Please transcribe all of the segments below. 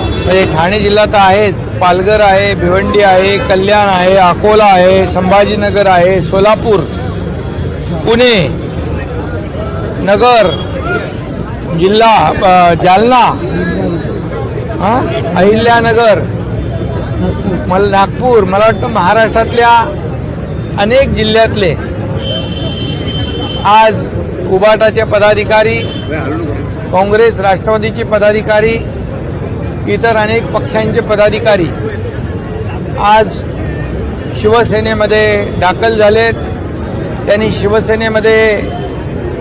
म्हणजे ठाणे जिल्हा तर आहेच. पालघर आहे भिवंडी आहे कल्याण आहे अकोला आहे संभाजीनगर आहे सोलापूर पुणे नगर जिल्हा जालना हां? अहिल्यानगर मला नागपूर मला वाटतं महाराष्ट्रातल्या अनेक जिल्ह्यातले. आज उबाटाचे पदाधिकारी काँग्रेस राष्ट्रवादीचे पदाधिकारी इतर अनेक पक्षांचे पदाधिकारी आज शिवसेनेमध्ये दाखल झालेत. त्यांनी शिवसेनेमध्ये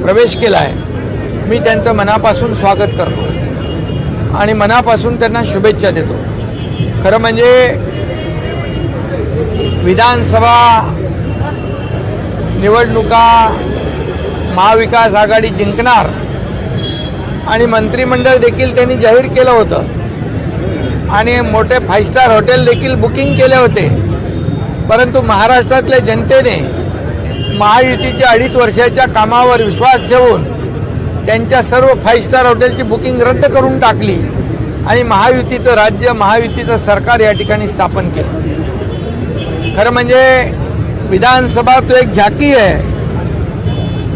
प्रवेश केला आहे मी त्यांचं मनापासून स्वागत करतो. आणि मनापासून त्यांना शुभेच्छा देतो. खरं म्हणजे विधानसभा निवडणुका महाविकास आघाडी जिंकणार आणि मंत्रिमंडळ देखील त्यांनी जाहीर केलं होतं. आणि मोठे फाईव्ह स्टार हॉटेल देखील बुकिंग केले होते. परंतु महाराष्ट्रातल्या जनतेने महायुतीच्या अडीच वर्षाच्या कामावर विश्वास ठेवून त्यांच्या सर्व फाईव्ह स्टार हॉटेलची बुकिंग रद्द करून टाकली आणि महायुतीचं राज्य महायुतीचं सरकार या ठिकाणी स्थापन केलं. खरं म्हणजे विधानसभा तो एक झाकी आहे.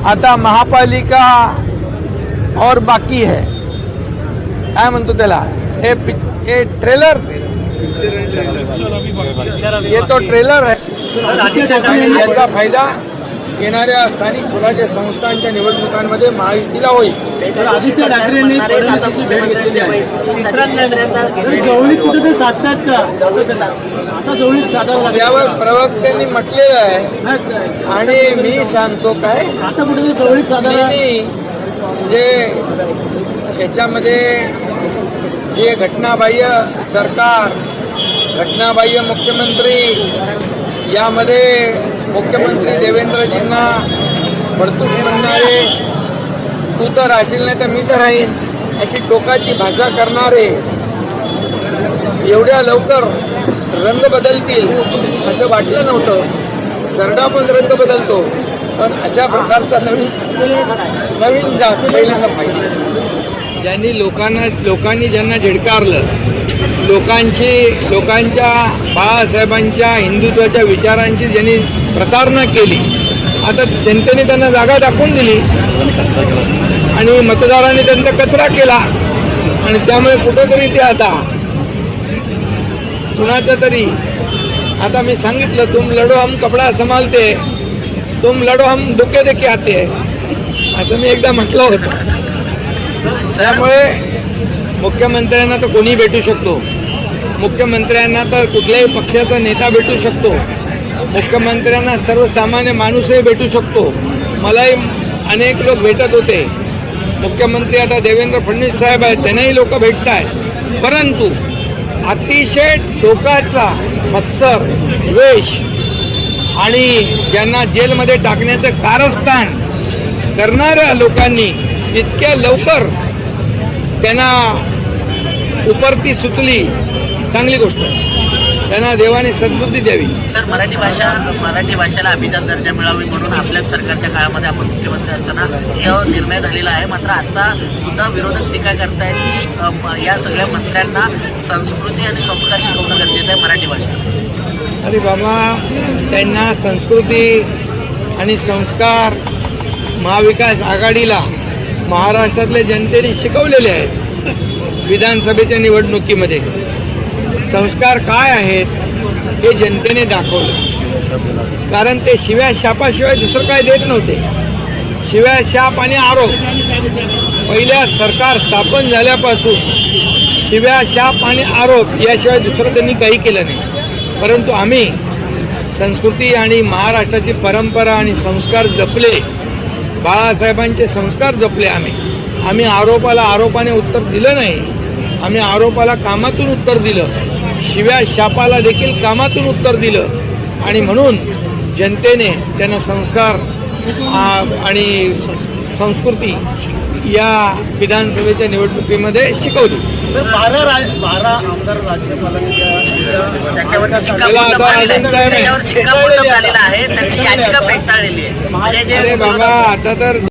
आता महापालिका और बाकी है काय म्हणतो त्याला? हे पिक- हे ट्रेलर. ये तो ट्रेलर है आणि याचा फायदा येणाऱ्या स्थानिक स्वराज्य संस्थांच्या निवडणुकांमध्ये महायुतीला होईल. आदित्य ठाकरेंनी फडणवीसांची भेट घेतलेली आहे. तर जवळीक कुठे ते साधतात का? आता जवळीक साधायला लागली. यावर प्रवक्त्यांनी म्हटलेलं आहे. आणि मी सांगतो काय? आता कुठे ते जवळीक साधायला मी जे याच्यामध्ये जे घटनाबाह्य सरकार घटनाबाह्य मुख्यमंत्री यामध्ये मुख्यमंत्री देवेंद्रजींना बडतूस म्हणणारे तू तर राहशील नाही तर मी तर राहीन अशी टोकाची भाषा करणारे एवढ्या लवकर रंग बदलतील असं वाटलं नव्हतं. सरडा पण रंग बदलतो पण अशा प्रकारचा नवीन नवीन जात पहिल्यांदा पाहिजे ज्यांनी लोकांना लोकांनी ज्यांना झिडकारलं लोकांशी लोकांच्या बाळासाहेबांच्या हिंदुत्वाच्या विचारांची ज्यांनी प्रतारणा केली आता जनतेने त्यांना जागा टाकून दिली आणि मतदारांनी त्यांचा कचरा केला आणि त्यामुळे कुठेतरी ते आता कुणाचं तरी आता मी सांगितलं तुम लढो हम कपडा संभालते तुम लढो हम डोके देखील आते असं मी एकदा म्हटलं होतं. त्यामुळे मुख्यमंत्र्यांना तर कोणी भेटू शकतो. मुख्यमंत्र्यांना तर कुठल्याही पक्षाचा नेता भेटू शकतो. मुख्यमंत्र्यांना सर्वसामान्य माणूसही भेटू शकतो. मलाही अनेक लोक भेटत होते. मुख्यमंत्री आता देवेंद्र फडणवीस साहेब आहेत त्यांनाही लोक भेटत आहेत परंतु अतिशय टोकाचा मत्सर द्वेष आणि ज्यांना जेलमध्ये टाकण्याचं कारस्थान करणाऱ्या लोकांनी इतक्या लवकर त्यांना उपरती सुचली चांगली गोष्ट. त्यांना देवाने सद्बुद्धी द्यावी. सर मराठी भाषा मराठी भाषेला अभिजात दर्जा मिळावी म्हणून आपल्याच सरकारच्या काळामध्ये आपण मुख्यमंत्री असताना यावर निर्णय झालेला आहे. मात्र आता सुद्धा विरोधक टीका करतायत की या सगळ्या मंत्र्यांना संस्कृती आणि संस्कार शिकवणं गरजेचं आहे मराठी भाषा अरे बाबा त्यांना संस्कृती आणि संस्कार महाविकास आघाडीला महाराष्ट्रातल्या जनतेने शिकवलेले आहेत विधानसभेच्या निवडणुकीमध्ये. संस्कार काय आहेत हे जनतेने दाखवलं. कारण ते शिव्या शापाशिवाय दुसरं काय देत नव्हते. शिव्या शाप आणि आरोप. पहिल्या सरकार स्थापन झाल्यापासून शिव्या शाप आणि आरोप याशिवाय दुसरं त्यांनी काही केलं नाही. परंतु आम्ही संस्कृती आणि महाराष्ट्राची परंपरा आणि संस्कार जपले. बाळासाहेबांचे संस्कार जपले आम्ही. आम्ही आरोपाला आरोपाने उत्तर दिलं नाही. आम्ही आरोपाला कामातून उत्तर दिलं. शिव्या शापाला देखील कामातून उत्तर दिलं. आणि म्हणून जनतेने त्यांना संस्कार आणि संस्कृती या विधानसभेच्या निवडणुकीमध्ये शिकवली. बारा राज बारा आमदार राज्यपालांच्या त्याच्यावर शिक्कामोर्तब झालेलं आहे. त्याच्यावर शिक्कामोर्तब झालेलं आहे त्यांची याचिका फेटाळलेली आहे म्हणजे जे आता तर